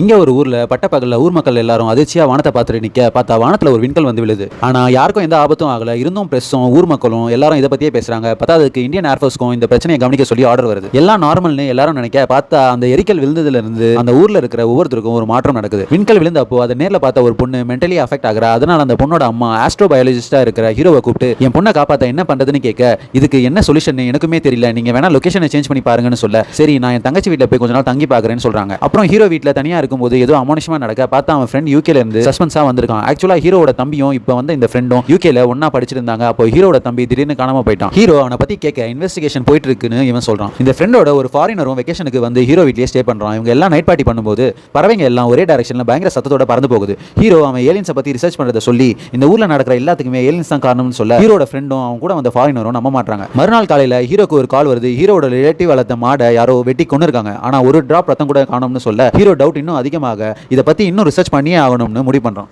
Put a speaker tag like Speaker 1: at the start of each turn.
Speaker 1: இங்கே ஒரு ஊரில் பட்டப்பகலில் ஊர் மக்கள் எல்லாரும் அதிர்ச்சியாக வானத்தை பார்த்துட்டு நிற்க பார்த்தா வானத்தில் ஒரு விண்கல் வந்து விழுது. ஆனால் யாருக்கும் எந்த ஆபத்தும் ஆகலை. இருந்தும் பிரஸும் ஊர் மக்களும் எல்லாரும் இதை பற்றியே பேசுகிறாங்க பார்த்தா அதுக்கு இந்தியன் ஏர்ஃபோர்ஸ்க்கும் இந்த பிரச்சனையை கவனிக்க சொல்லி ஆர்டர் வருது. எல்லாம் நார்மல்னு எல்லாரும் நினைக்க பார்த்தா அந்த எரிக்கல் விழுந்ததுலேருந்து அந்த ஊரில் இருக்கிற ஒவ்வொருத்தருக்கும் ஒரு மாற்றம் நடக்குது. விண்கல் விழுந்தப்போ அதை நேரில் பார்த்த ஒரு பொண்ணு மென்டலி அஃபெக்ட் ஆகுறா. அதனால் அந்த பொண்ணோட அம்மா ஆஸ்ட்ரோ பயாலஜிஸ்டாக இருக்கிற ஹீரோவை கூப்பிட்டு என் பொண்ணை காப்பாற்ற என்ன பண்ணுறதுன்னு கேட்க இதுக்கு என்ன சொல்யூஷன் எனக்குமே தெரியல. நீங்கள் வேணா லொகேஷனை சேஞ்ச் பண்ணி பாருங்கன்னு சொல்ல. சரி நான் என் தங்கச்சி வீட்டில் போய் கொஞ்ச நாள் தங்கி பார்க்குறேன்னு சொல்கிறாங்க அப்புறம் ஹீரோ வீட்டில் தனியாக இருக்கும்போது ஏதோ அமானுஷமா நடக்க பார்த்தா அவன் ஃப்ரெண்ட் யூகேல இருந்து சஸ்பென்ஸா வந்திருக்கான். ஆக்சுவலா ஹீரோட தம்பியும் இப்போ வந்து இந்த ஃப்ரெண்டும் யூகேல ஒன்னா படிச்சிருந்தாங்க. அப்போ ஹீரோட தம்பி திடீர்னு காணாம போயிட்டான். ஹீரோ அவனை பத்தி கேட்க இன்வெஸ்டிகேஷன் போயிட்டு இருக்குன்னு இவன் சொல்றான். இந்த ஃப்ரெண்டோட ஒரு ஃபாரினரும் வெக்கேஷனுக்கு வந்து ஹீரோ வீட்லயே ஸ்டே பண்றான். இவங்க எல்லாம் நைட் பார்ட்டி பண்ணும்போது பறவைங்க எல்லாம் ஒரே டைரக்ஷன்ல பயங்கர சத்தத்தோட பறந்து போகுது. ஹீரோ அவன் ஏலியன்ஸை பத்தி ரிசர்ச் பண்றதை சொல்லி இந்த ஊர்ல நடக்கிற எல்லாத்துக்குமே ஏலியன்ஸ் தான் காரணம்னு சொல்ல ஹீரோட ஃப்ரெண்டும் அவன் கூட வந்த ஃபாரினரும் நம்ப மாட்டாங்க மறுநாள் காலையில ஹீரோக்கு ஒரு கால் வருது. ஹீரோட ரிலேட்டிவ் வளர்த்த மாடை யாரோ வெட்டி கொண்டு இருக்காங்க ஆனா ஒரு டிராப் ரத்தம் கூட காணும்னு சொல்ல ஹீரோ டவுட் இன்னும் அதிகமாக இதை பத்தி இன்னும் ரிசர்ச் பண்ணியே ஆகணும்னு முடிவு பண்ணுறோம்